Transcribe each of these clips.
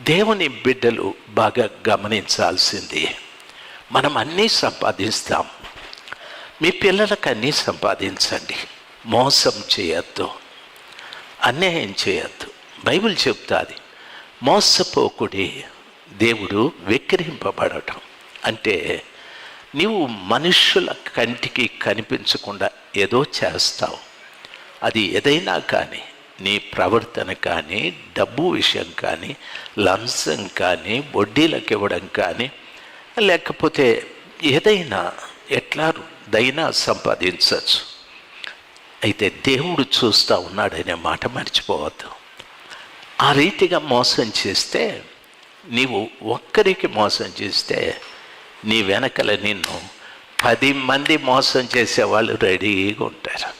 దేవుని బిడ్డలు బాగా గమనించాల్సింది. మనం అన్నీ సంపాదిస్తాం. మీ పిల్లలకు అన్నీ సంపాదించండి. మోసం చేయొద్దు. అన్యాయం చేయొద్దు. బైబిల్ చెప్తాది మోసపోకుడి దేవుడు విక్రహింపబడటం అంటే నీవు మనుషుల కంటికి కనిపించకుండా ఏదో చేస్తావు. అది ఏదైనా కానీ నీ ప్రవర్తన కానీ డబ్బు విషయం కానీ లంచం కానీ వడ్డీలకు ఇవ్వడం కానీ లేకపోతే ఏదైనా ఎట్లా దైనా సంపాదించవచ్చు. అయితే దేవుడు చూస్తూ ఉన్నాడనే మాట మర్చిపోవద్దు. ఆ రీతిగా మోసం చేస్తే నీవు ఒక్కరికి మోసం చేస్తే నీ వెనకల నిన్ను పది మంది మోసం చేసేవాళ్ళు రెడీగా ఉంటారు.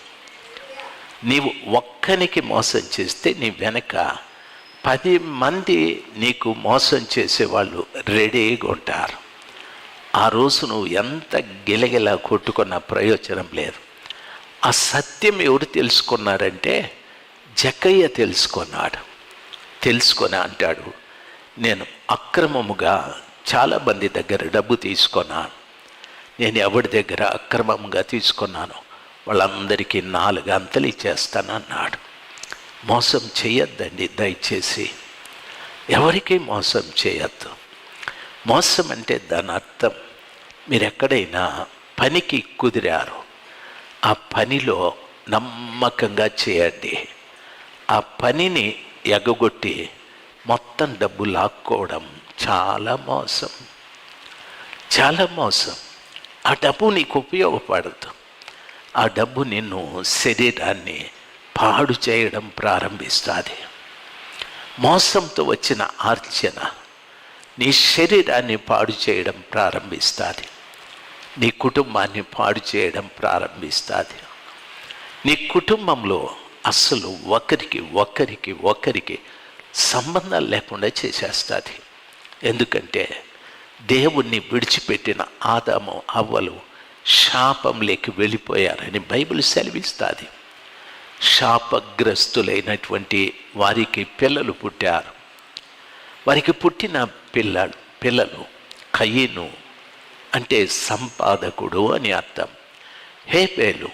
నీవు ఒక్కనికి మోసం చేస్తే నీ వెనక పది మంది నీకు మోసం చేసేవాళ్ళు రెడీగా ఉంటారు. ఆ రోజు నువ్వు ఎంత గిలగిలా కొట్టుకున్న ప్రయోజనం లేదు. ఆ సత్యం ఎవరు తెలుసుకున్నారంటే జక్కయ్య తెలుసుకున్నాడు. తెలుసుకొని అంటాడు నేను అక్రమముగా చాలా మంది దగ్గర డబ్బు తీసుకున్నాను. నేను ఎవరి దగ్గర అక్రమంగా తీసుకున్నాను? వాళ్ళందరికీ నాలుగు అంతలు ఇచ్చేస్తానన్నాడు. మోసం చేయొద్దండి దయచేసి. ఎవరికి మోసం చేయొద్దు. మోసం అంటే దాని అర్థం మీరు ఎక్కడైనా పనికి కుదిరారు. ఆ పనిలో నమ్మకంగా చేయండి. ఆ పనిని ఎగగొట్టి మొత్తం డబ్బు లాక్కోవడం చాలా మోసం. చాలా మోసం. ఆ డబ్బు నీకు ఉపయోగపడదు. ఆ డబ్బు నిన్ను శరీరాన్ని పాడు చేయడం ప్రారంభిస్తుంది. మోసంతో వచ్చిన ఆర్చన నీ శరీరాన్ని పాడు చేయడం ప్రారంభిస్తుంది. నీ కుటుంబాన్ని పాడు చేయడం ప్రారంభిస్తుంది. నీ కుటుంబంలో అస్సలు ఒకరికి ఒకరికి ఒకరికి సంబంధం లేకుండా చేసేస్తుంది. ఎందుకంటే దేవుణ్ణి విడిచిపెట్టిన ఆదాము అవ్వలు శాపంలోకి వెళ్ళిపోయారని బైబిల్ సెలవిస్తుంది. శాపగ్రస్తులైనటువంటి వారికి పిల్లలు పుట్టారు. వారికి పుట్టిన పిల్ల పిల్లలు కయ్యను అంటే సంపాదకుడు అని అర్థం. హేపేలు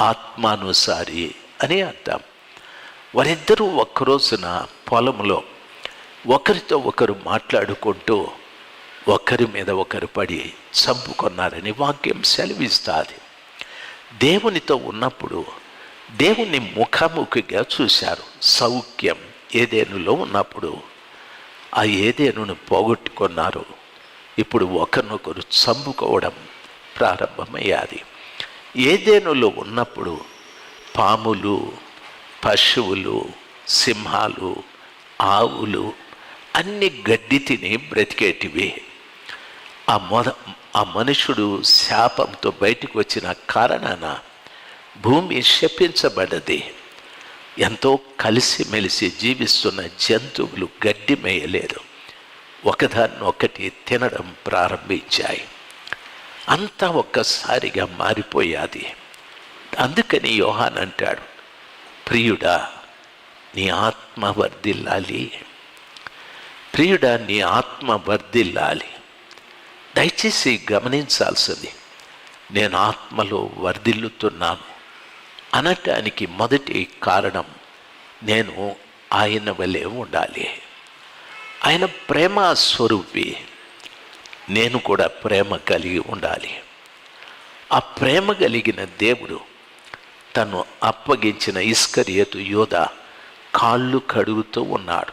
ఆత్మానుసారి అని అర్థం. వారిద్దరూ ఒక్కరోజున పొలంలో ఒకరితో ఒకరు మాట్లాడుకుంటూ ఒకరి మీద ఒకరు పడి చంపుకున్నారని వాక్యం సెలవిస్తుంది. దేవునితో ఉన్నప్పుడు దేవుని ముఖాముఖిగా చూశారు. సౌఖ్యం ఏదేనులో ఉన్నప్పుడు ఆ ఏదేనును పోగొట్టుకున్నారు. ఇప్పుడు ఒకరినొకరు చంపుకోవడం ప్రారంభమయ్యాది. ఏదేనులో ఉన్నప్పుడు పాములు పశువులు సింహాలు ఆవులు అన్ని గడ్డి తిని బ్రతికేటివి. ఆ మొద ఆ మనుషుడు శాపంతో బయటకు వచ్చిన కారణాన భూమి శపించబడ్డది ఎంతో కలిసిమెలిసి జీవిస్తున్న జంతువులు గడ్డి మేయలేదు ఒకదాన్ని ఒకటి తినడం ప్రారంభించాయి. అంతా ఒక్కసారిగా మారిపోయాది. అందుకని యోహాన్ అంటాడు ప్రియుడా నీ ఆత్మ వర్ధిల్లాలి. ప్రియుడా నీ ఆత్మ వర్ధిల్లాలి. దయచేసి గమనించాల్సింది నేను ఆత్మలో వర్ధిల్లుతున్నాను. అనటానికి మొదటి కారణం నేను ఆయన వలె ఉండాలి. ఆయన ప్రేమ స్వరూపి నేను కూడా ప్రేమ కలిగి ఉండాలి. ఆ ప్రేమ కలిగిన దేవుడు తను అప్పగించిన ఇస్కరియతు యోధ కాళ్ళు కడుగుతూ ఉన్నాడు.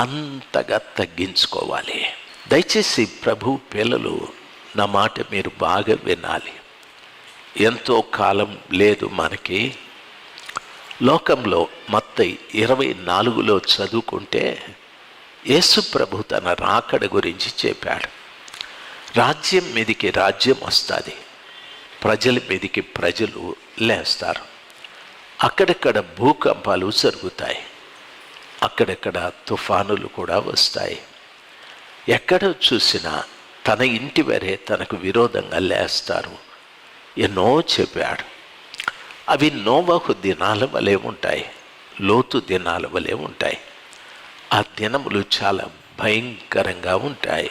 అంతగా తగ్గించుకోవాలి. దయచేసి ప్రభు పిల్లలు నా మాట మీరు బాగా వినాలి. ఎంతో కాలం లేదు మనకి. లోకంలో మొత్త ఇరవై నాలుగులో చదువుకుంటే యేసు ప్రభు తన రాకడ గురించి చెప్పాడు. రాజ్యం మీదికి రాజ్యం వస్తుంది. ప్రజల మీదికి ప్రజలు లేస్తారు. అక్కడక్కడ భూకంపాలు జరుగుతాయి. అక్కడక్కడ తుఫానులు కూడా వస్తాయి. ఎక్కడ చూసినా తన ఇంటి వరే తనకు విరోధంగా లేస్తారు. ఎన్నో చెప్పాడు. అవి నోవహు దినాల వలె ఉంటాయి. లోతు దినాల వలె ఉంటాయి. ఆ దినములు చాలా భయంకరంగా ఉంటాయి.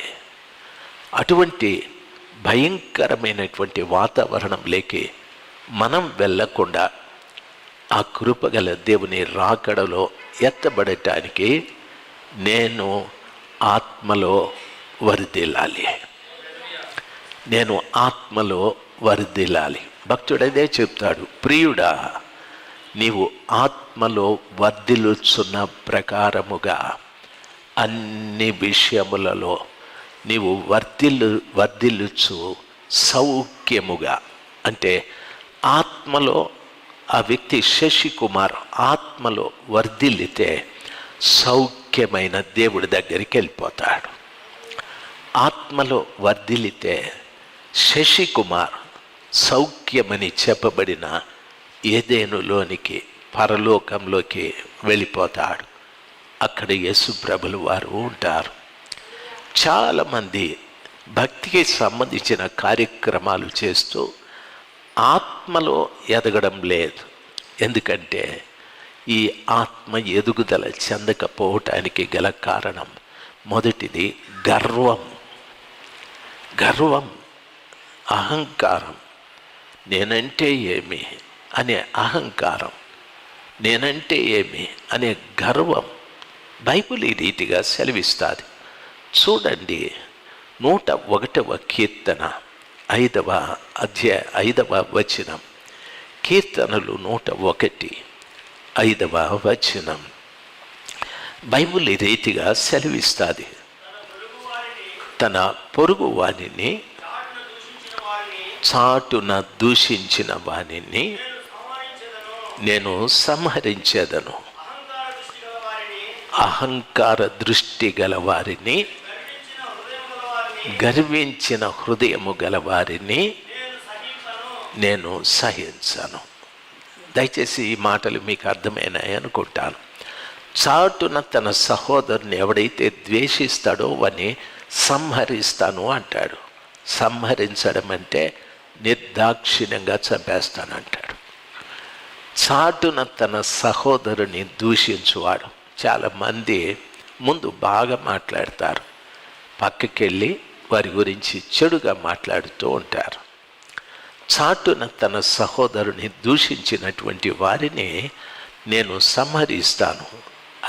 అటువంటి భయంకరమైనటువంటి వాతావరణం లేకి మనం వెళ్ళకుండా ఆ కృపగల దేవుని రాకడలో ఎత్తబడటానికి నేను ఆత్మలో వరిదిల్లాలి. నేను ఆత్మలో వరిదిల్లాలి. భక్తుడైతే చెప్తాడు ప్రియుడా నీవు ఆత్మలో వర్ధిల్లుచున్న ప్రకారముగా అన్ని విషయములలో నీవు వర్ధిల్లు వర్ధిల్లుచు సౌఖ్యముగా. అంటే ఆత్మలో ఆ వ్యక్తి శశి కుమార్ ఆత్మలో వర్ధిల్లితే ముఖ్యమైన దేవుడి దగ్గరికి వెళ్ళిపోతాడు. ఆత్మలో వర్ధిల్లితే శశికుమార్ సౌఖ్యమని చెప్పబడిన ఏదేనులోనికి పరలోకంలోకి వెళ్ళిపోతాడు. అక్కడ యేసుప్రభులు వారు ఉంటారు. చాలామంది భక్తికి సంబంధించిన కార్యక్రమాలు చేస్తూ ఆత్మలో ఎదగడం లేదు. ఎందుకంటే ఈ ఆత్మ ఎదుగుదల చెందకపోవటానికి గల కారణం. మొదటిది గర్వం. గర్వం అహంకారం. నేనంటే ఏమి అనే అహంకారం. నేనంటే ఏమి అనే గర్వం బైబిల్ ఈ రీతిగా సెలవిస్తుంది. చూడండి నూట ఒకటవ కీర్తన ఐదవ అధ్యాయ ఐదవ వచనం. కీర్తనలు నూట ఒకటి. ఐదవ వచనం. బైబుల్ ఈ రీతిగా సెలవిస్తుంది. తన పొరుగు వాణిని చాటున దూషించిన వాణిని నేను సంహరించేదను. అహంకార దృష్టి గల వారిని గర్వించిన హృదయము గల వారిని నేను సహించను. దయచేసి ఈ మాటలు మీకు అర్థమైనాయి అనుకుంటాను. చాటున తన సహోదరుని ఎవడైతే ద్వేషిస్తాడో వాని సంహరిస్తాను అంటాడు. సంహరించడం అంటే నిర్దాక్షిణ్యంగా చంపేస్తానంటాడు చాటున తన సహోదరుని దూషించువాడు. చాలామంది ముందు బాగా మాట్లాడతారు. పక్కకెళ్ళి వారి గురించి చెడుగా మాట్లాడుతూ ఉంటారు. చాటున తన సహోదరుని దూషించినటువంటి వారిని నేను సంహరిస్తాను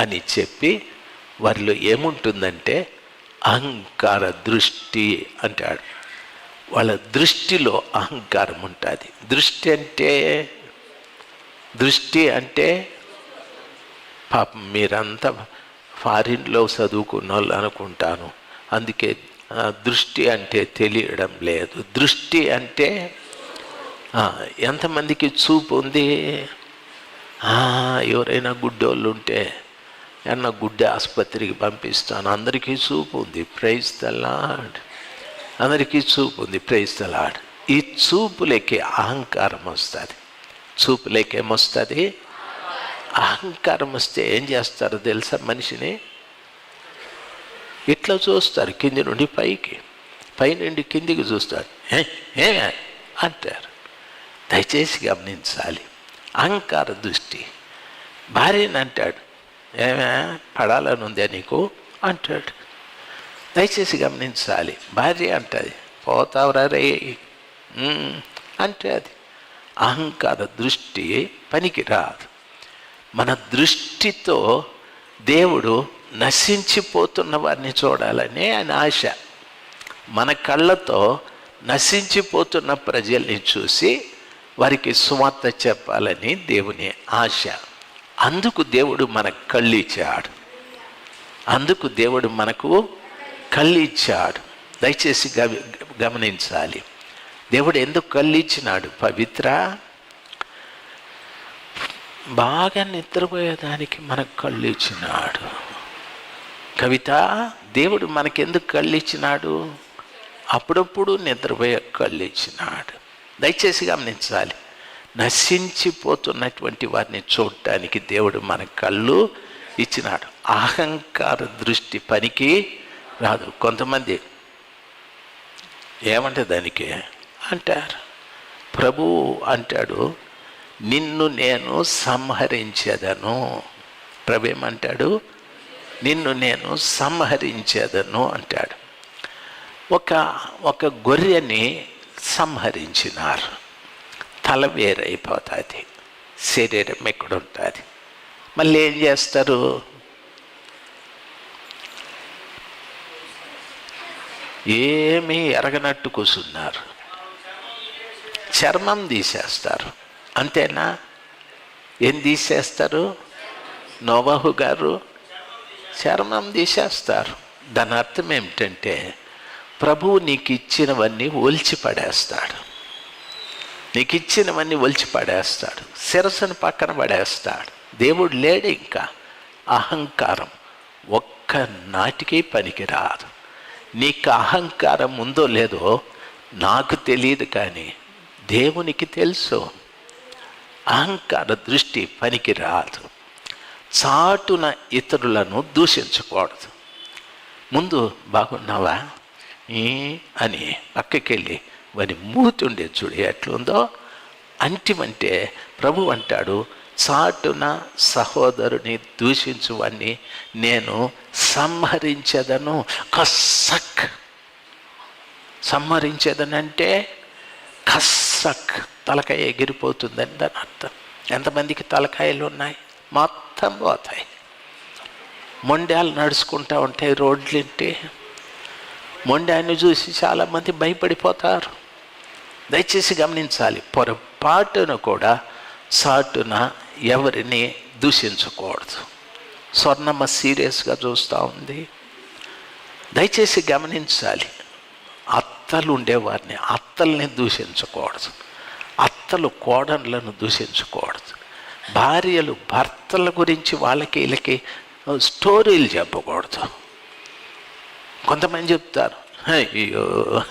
అని చెప్పి వారిలో ఏముంటుందంటే అహంకార దృష్టి అంటాడు. వాళ్ళ దృష్టిలో అహంకారం ఉంటుంది. దృష్టి అంటే దృష్టి అంటే పాపం మీరంతా ఫారిన్లో చదువుకున్న వాళ్ళు అనుకుంటాను. అందుకే దృష్టి అంటే తెలియడం లేదు. దృష్టి అంటే ఎంతమందికి చూపు ఉంది? ఎవరైనా గుడ్డోళ్ళు ఉంటే అన్న గుడ్డ ఆసుపత్రికి పంపిస్తాను. అందరికీ చూపు ఉంది. ప్రైజ్ తలాడ్ అందరికీ చూపు ఉంది. ప్రైజ్ తలాడ్ ఈ చూపులకి అహంకారం వస్తుంది. చూపులకి ఏమొస్తుంది? అహంకారం వస్తే ఏం చేస్తారో తెలుసా మనిషిని? ఇట్లా చూస్తారు. కింది నుండి పైకి. పై నుండి కిందికి చూస్తారు. ఏ అంటారు. దయచేసి గమనించాలి. అహంకార దృష్టి. భార్యని అంటాడు. ఏమే పడాలని ఉందే నీకు? అంటాడు. దయచేసి గమనించాలి. భార్య అంటుంది. పోతావురా రే. అంటే అది. అహంకార దృష్టి పనికి రాదు మన దృష్టితో దేవుడు నశించిపోతున్న వారిని చూడాలని ఆయన ఆశ. మన కళ్ళతో నశించిపోతున్న ప్రజల్ని చూసి వారికి సువార్త చెప్పాలని దేవుని ఆశ. అందుకు దేవుడు మనకు కళ్ళు ఇచ్చాడు అందుకు దేవుడు మనకు కళ్ళు ఇచ్చాడు దయచేసి గమనించాలి. దేవుడు ఎందుకు కళ్ళు ఇచ్చినాడు పవిత్ర? బాగా నిద్రపోయేదానికి మనకు కళ్ళు ఇచ్చినాడు కవిత దేవుడు మనకెందుకు కళ్ళు ఇచ్చినాడు అప్పుడప్పుడు నిద్రపోయే కళ్ళు ఇచ్చినాడు దయచేసి గమనించాలి. నశించిపోతున్నటువంటి వారిని చూడటానికి దేవుడు మన కళ్ళు ఇచ్చినాడు. అహంకార దృష్టి పనికి రాదు. కొంతమంది ఏమంటే దానికి? అంటారు. ప్రభు అంటాడు నిన్ను నేను సంహరించేదను. ప్రభు ఏమంటాడు నిన్ను నేను సంహరించేదను అంటాడు. ఒక ఒక గొర్రెని సంహరించినారు. తల వేరైపోతుంది శరీరం ఎక్కడుంటుంది. మళ్ళీ ఏం చేస్తారు? ఏమీ ఎరగనట్టు కూర్చున్నారు చర్మం తీసేస్తారు. అంతేనా? ఏం తీసేస్తారు? నోవాహు గారు చర్మం తీసేస్తారు. దాని అర్థం ఏమిటంటే ప్రభువు నీకు ఇచ్చినవన్నీ ఒలిచి పడేస్తాడు నీకు ఇచ్చినవన్నీ ఒలిచి పడేస్తాడు శిరస్సును పక్కన పడేస్తాడు. దేవుడు లేడు ఇంకా. అహంకారం ఒక్క నాటికి పనికిరాదు. నీకు అహంకారం ఉందో లేదో నాకు తెలియదు కానీ దేవునికి తెలుసు. అహంకార దృష్టి పనికి రాదు చాటున ఇతరులను దూషించకూడదు. ముందు బాగున్నావా? అని పక్కకెళ్ళి వారి మూతి ఉండే చూడు ఎట్లుందో? అంటిమంటే ప్రభు అంటాడు చాటున సహోదరుని దూషించువాన్ని నేను సంహరించదను. కస్సక్. సంహరించేదనంటే కస్సక్. తలకాయ ఎగిరిపోతుందని దాని అర్థం. ఎంతమందికి తలకాయలు ఉన్నాయి? మొత్తం పోతాయి. మొండాలు నడుచుకుంటూ ఉంటాయి మొండి ఆయన చూసి చాలామంది భయపడిపోతారు. దయచేసి గమనించాలి పొరపాటున కూడా సాటున ఎవరిని దూషించకూడదు. స్వర్ణమ్మ సీరియస్గా చూస్తూ ఉంది. దయచేసి గమనించాలి అత్తలు ఉండేవారిని అత్తల్ని దూషించకూడదు అత్తలు కోడన్లను దూషించకూడదు. భార్యలు భర్తల గురించి వాళ్ళకి వీళ్ళకి స్టోరీలు చెప్పకూడదు. కొంతమంది చెప్తారు అయ్యో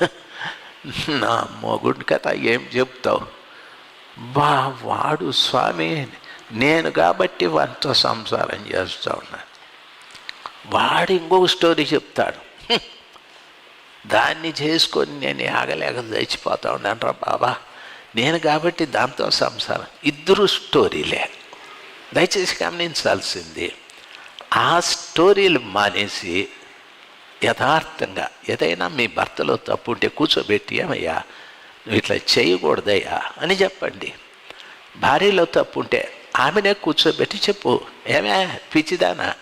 నా మొగుడి కథ ఏం చెప్తావు? బా వాడు స్వామి నేను కాబట్టి వాటితో సంసారం చేస్తూ ఉన్నాను వాడు ఇంకొక స్టోరీ చెప్తాడు. దాన్ని చేసుకొని నేను ఆగలేక చచ్చిపోతా ఉన్నాను రా బాబా. నేను కాబట్టి దాంతో సంసారం. ఇద్దరు స్టోరీలే. దయచేసి గమనించాల్సింది ఆ స్టోరీలు మానేసి యథార్థంగా ఏదైనా మీ భర్తలో తప్పు ఉంటే కూర్చోబెట్టి ఏమయ్యా నువ్వు ఇట్లా చేయకూడదయ్యా అని చెప్పండి. భార్యలో తప్పు ఉంటే ఆమెనే కూర్చోబెట్టి చెప్పు. ఏమే పిచ్చిదానా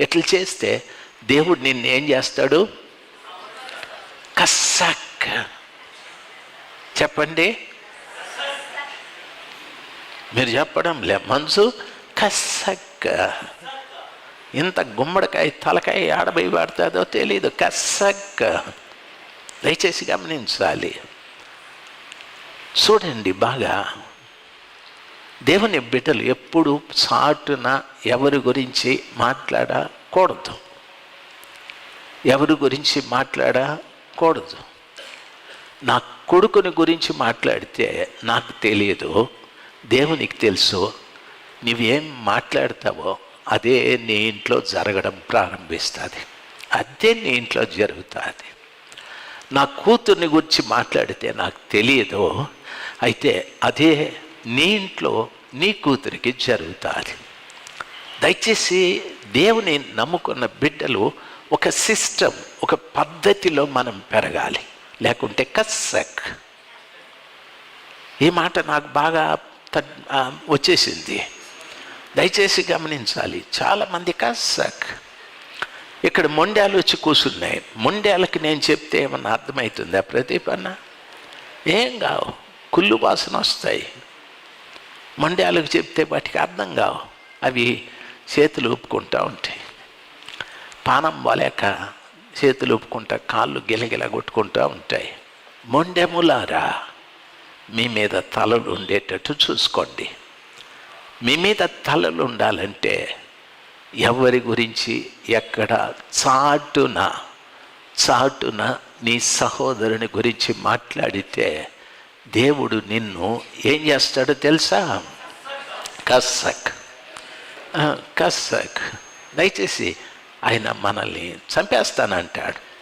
ఇట్లా చేస్తే దేవుడు నిన్ను ఏం చేస్తాడు? కస్సక్. చెప్పండి. మీరు చెప్పడం లే మనసు కస్సక్క ఇంత గుమ్మడికాయ తలకాయ ఆడబై పడుతుందో తెలీదు. కస్సక్ దయచేసి గమనించాలి. చూడండి బాగా. దేవుని బిడ్డలు ఎప్పుడు సాటున ఎవరి గురించి మాట్లాడకూడదు. ఎవరి గురించి మాట్లాడకూడదు. నా కొడుకుని గురించి మాట్లాడితే నాకు తెలియదు దేవునికి తెలుసు. నువ్వేం మాట్లాడతావో అదే నీ ఇంట్లో జరగడం ప్రారంభిస్తుంది. అదే నీ ఇంట్లో జరుగుతుంది. నా కూతుర్ని గురించి మాట్లాడితే నాకు తెలియదు. అయితే అదే నీ ఇంట్లో నీ కూతురికి జరుగుతుంది. దయచేసి దేవుని నమ్ముకున్న బిడ్డలు ఒక సిస్టమ్ ఒక పద్ధతిలో మనం పెరగాలి. లేకుంటే కస్సక్. ఈ మాట నాకు బాగా వచ్చేసింది. దయచేసి గమనించాలి. చాలామంది కసక్. ఇక్కడ మొండ్యాలు వచ్చి కూర్చున్నాయి మొండ్యాలకి నేను చెప్తే ఏమన్నా అర్థమవుతుందా ప్రదీప్ ఏం కావు. కుళ్ళు వాసన వస్తాయి. మొండ్యాలకు చెప్తే వాటికి అర్థం కావు. అవి చేతులు ఊపుకుంటూ ఉంటాయి. పానం పోలేక చేతులు ఊపుకుంటా కాళ్ళు గిలగిల కొట్టుకుంటూ ఉంటాయి. మొండెములారా మీ మీద తలలు ఉండేటట్టు చూసుకోండి. మీ మీద తలలు ఉండాలంటే ఎవరి గురించి ఎక్కడ చాటున చాటున నీ సహోదరుని గురించి మాట్లాడితే దేవుడు నిన్ను ఏం చేస్తాడో తెలుసా? కస్సక్. కస్సక్. దయచేసి ఆయన మనల్ని చంపేస్తానంటాడు.